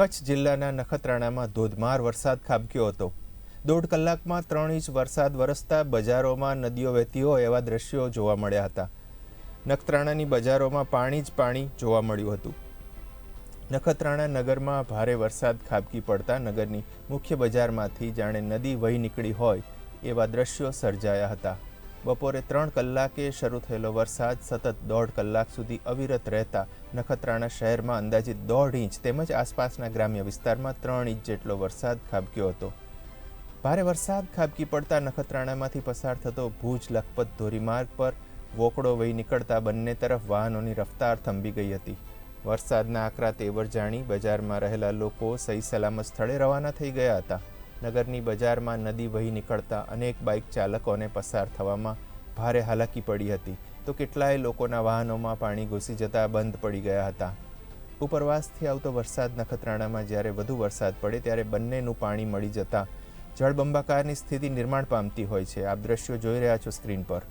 કચ્છ જિલ્લાના નખત્રાણામાં ધોધમાર વરસાદ ખાબક્યો હતો. દોઢ કલાકમાં ત્રણ ઇંચ વરસાદ વરસતા બજારોમાં નદીઓ વહેતી હોય એવા દ્રશ્યો જોવા મળ્યા હતા. નખત્રાણાની બજારોમાં પાણી જ પાણી જોવા મળ્યું હતું. નખત્રાણા નગરમાં ભારે વરસાદ ખાબકી પડતા નગરની મુખ્ય બજારમાંથી જાણે નદી વહી નીકળી હોય એવા દ્રશ્યો સર્જાયા હતા. બપોરે ત્રણ કલાકે શરૂ થયેલો વરસાદ સતત દોઢ કલાક સુધી અવિરત રહેતા નખત્રાણા શહેરમાં અંદાજિત દોઢ ઇંચ તેમજ આસપાસના ગ્રામ્ય વિસ્તારમાં ત્રણ ઇંચ જેટલો વરસાદ ખાબક્યો હતો. ભારે વરસાદ ખાબકી પડતા નખત્રાણામાંથી પસાર થતો ભુજ લખપત ધોરીમાર્ગ પર વોકડો વહી નીકળતા બંને તરફ વાહનોની રફતાર થંભી ગઈ હતી. વરસાદના આકરા તેવર જાણી બજારમાં રહેલા લોકો સહી સલામત સ્થળે રવાના થઈ ગયા હતા. નગરની બજારમાં નદી વહી નીકળતા અનેક બાઇક ચાલકોને પસાર થવામાં ભારે હાલાકી પડી હતી. તો કેટલાય લોકોના વાહનોમાં પાણી ઘૂસી જતા બંધ પડી ગયા હતા. ઉપરવાસથી આવતો વરસાદ નખત્રાણામાં જ્યારે વધુ વરસાદ પડે ત્યારે બંનેનું પાણી મળી જતા જળબંબાકારની સ્થિતિ નિર્માણ પામતી હોય છે. આપ દ્રશ્યો જોઈ રહ્યા છો સ્ક્રીન પર.